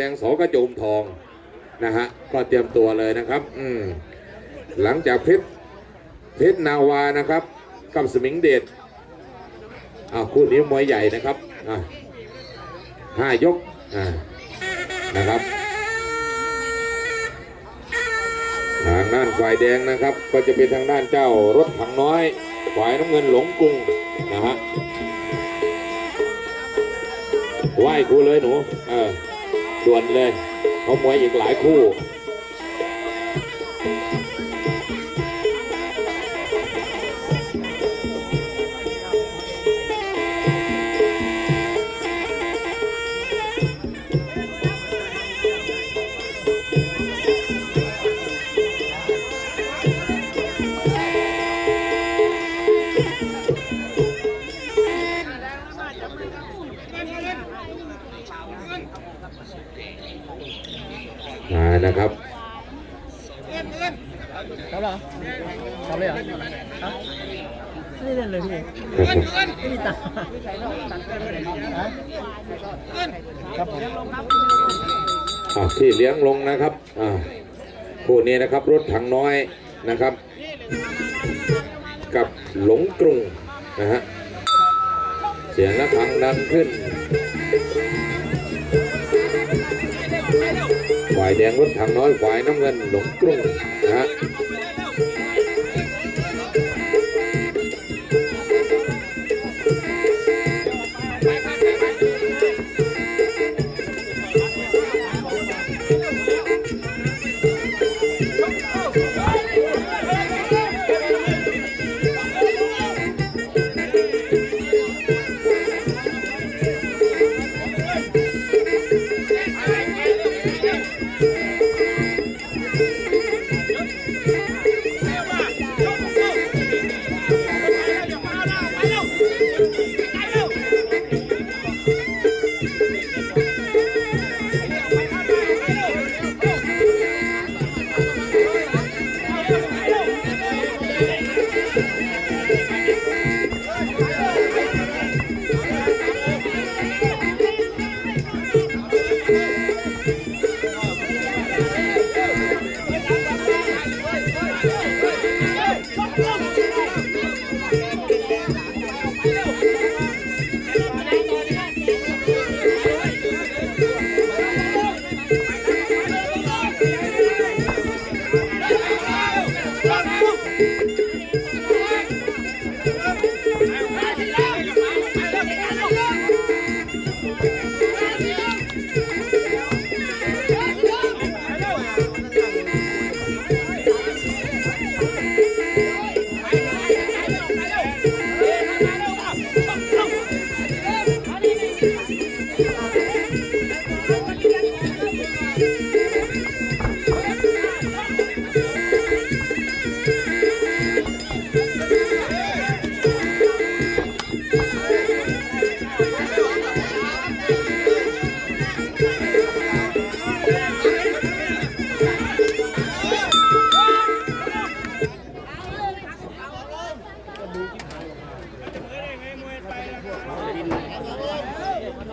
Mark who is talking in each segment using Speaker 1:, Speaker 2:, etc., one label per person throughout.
Speaker 1: แดงสอกระโจมทองนะฮะก็เตรียมตัวเลยนะครับอืมหลังจากเพชรเพชรนาวานะครับกับสมิงเดชอ้าวคู่นี้มวยใหญ่นะครับอะห้ายกอ่านะครับทางด้านฝ่ายแดงนะครับ ก็จะเป็นทางด้านเจ้ารถถังน้อยฝ่ายน้ำเงินหลงกรุงนะฮะไหว้ครูเลยหนูเออ ด่วนเลยเขามวยอีกหลายคู่ นะครับ
Speaker 2: ครับเหรอครับเลยเหรอฮะไม่ได้เล่นเลยพี่ไม่มีตังค์ฮะครับผม
Speaker 1: อ่าที่เลี้ยงลงนะครับอ่าคู่นี้นะครับรถถังน้อยนะครับ กับหลงกรุงนะฮะเสียงระฆังดังขึ้น ฝ่ายแดงรถถังน้อยฝ่ายน้ำเงินหลงกรุงนะฮะ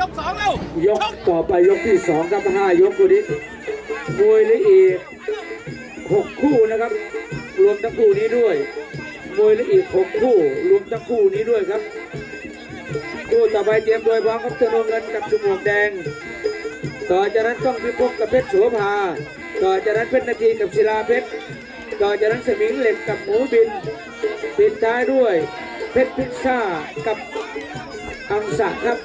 Speaker 3: ยกสองเร็ว
Speaker 4: ยกต่อไปยกที่สองครับห้ายกตัวนี้มวยหละอีกหกคู่นะครับ รวมทั้งคู่นี้ด้วย มวยและอีกหกคู่รวมทั้งคู่นี้ด้วยครับ คู่ต่อไปเตรียมโดยพร้อมครับธนงเงินกับชุมวกแดง ต่อจากนั้นต้องพิภพกับเพชรโสภา ต่อจากนั้นเพชรนาทีกับศิลาเพชร ต่อจากนั้นสมิงเหล็กกับหมูบิน ปิดท้ายด้วย เพชรพิซซ่ากับอังสะครับ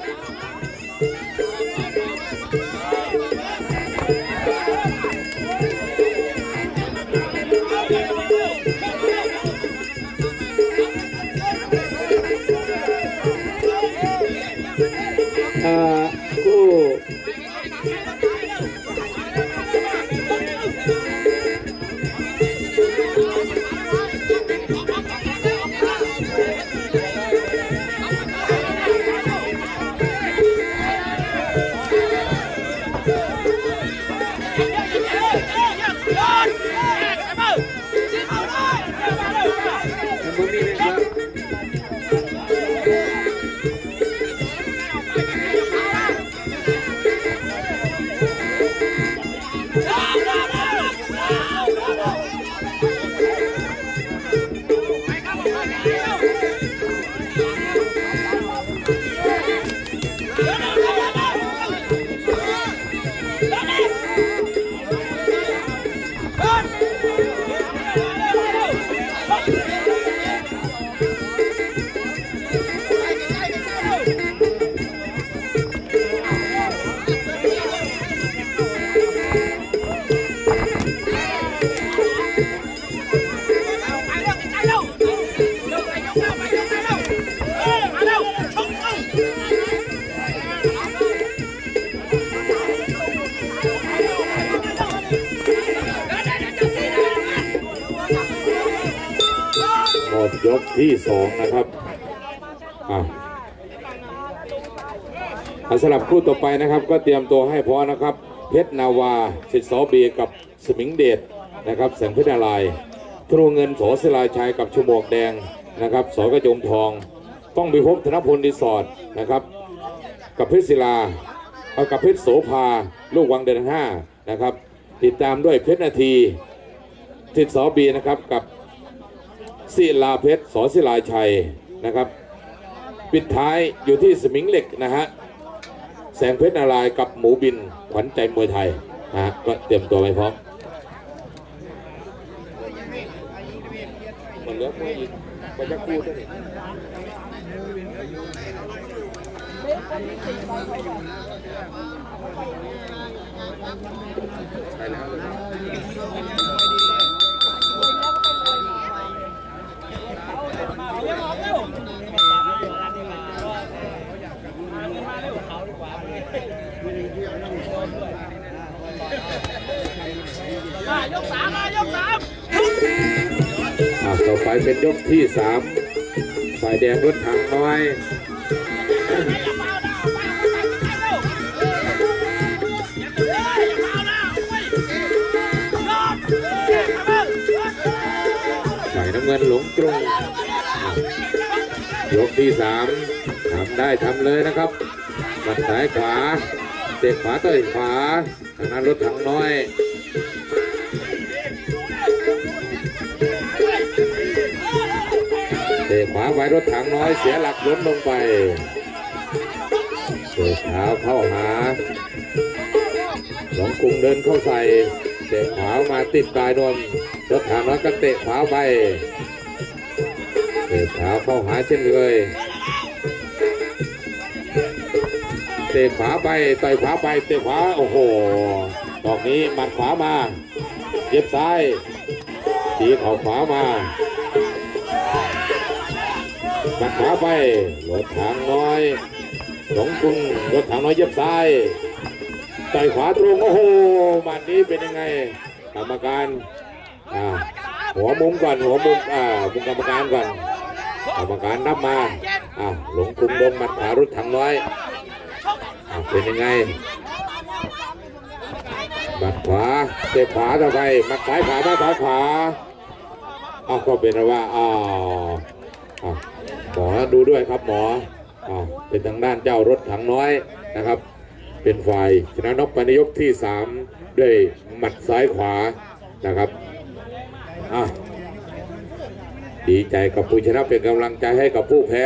Speaker 1: หมดยกที่สองนะครับอะอะสำหรับคู่ต่อไปนะครับ ก็เตรียมตัวให้พร้อมนะครับ เพชรนาวาสิทธิ์สอเบียกับสมิงเดชนะครับแสงเพชรนารายทรูเงินโสศิลาชัยกับชมวกแดงนะครับสอกระจมทอง ต้องไปพบธนพลรีสอร์ทนะครับ กับเพชรศิลาเอากับเพชรโสภา ลูกวังเดือนห้านะครับ ติดตามด้วยเพชรนาทีสิทธิ์สอเบียนะครับกับ ศิลาเพชรสอศิลาชัยนะครับ ปิดท้ายอยู่ที่สมิงเหล็กนะฮะแสงเพชรนารายกับหมูบินขวัญใจมวยไทยนะฮะก็เตรียมตัวไปพร้อมมันเหลือมวยอีกมันจะกู้ด้วยนี่ไปแล้ว ต่อไปเป็นยกที่สามฝ่ายแดงรถถังน้อยฝ่ายน้ำเงินหลงกรุงยกที่สามทำได้ทำเลยนะครับมัดซ้ายขวา เตะขวาต่อยขวาทางนั้นรถถังน้อย ตะขวาไปรถถังน้อยเสียหลักล้มลงไปเตะเท้าเข้าหาหลงกรุงเดินเข้าใส่เตะขวามาติดปลายนวมรถถังน้อยก็เตะขวาไปเตะเท้าเข้าหาเช่นเคยเตะขวาไปต่อยขวาไปเตะขวาโอ้โหดอกนี้หมัดขวามาเย็บซ้ายตีเข่าขวามา บัดขวาไปรถถังน้อยหลงกุงรถถังน้อยเย็บซ้ายต่อยขวาตรงโอ้โหบัดนี้เป็นยังไงกรรมการหัวมุมก่อนหัวมุมอ่ามุมกรรมการก่อนกรรมการนับมาอ่าหลงกรุงดงหมัดขวารถถังน้อยอเป็นยังไงบัดขวาเตะขวาต่อไปหมัดซ้ายขวามาซ้ายขวาเอาก็เป็นว่าอ้าว อ้าวหมอดูด้วยครับหมออ่าเป็นทางด้านเจ้ารถถังน้อยนะครับ เป็นฝ่ายชนะนกไปในยกที่ 3 ด้วยหมัดซ้ายขวานะครับอะดีใจกับผู้ชนะเป็นกำลังใจให้กับผู้แพ้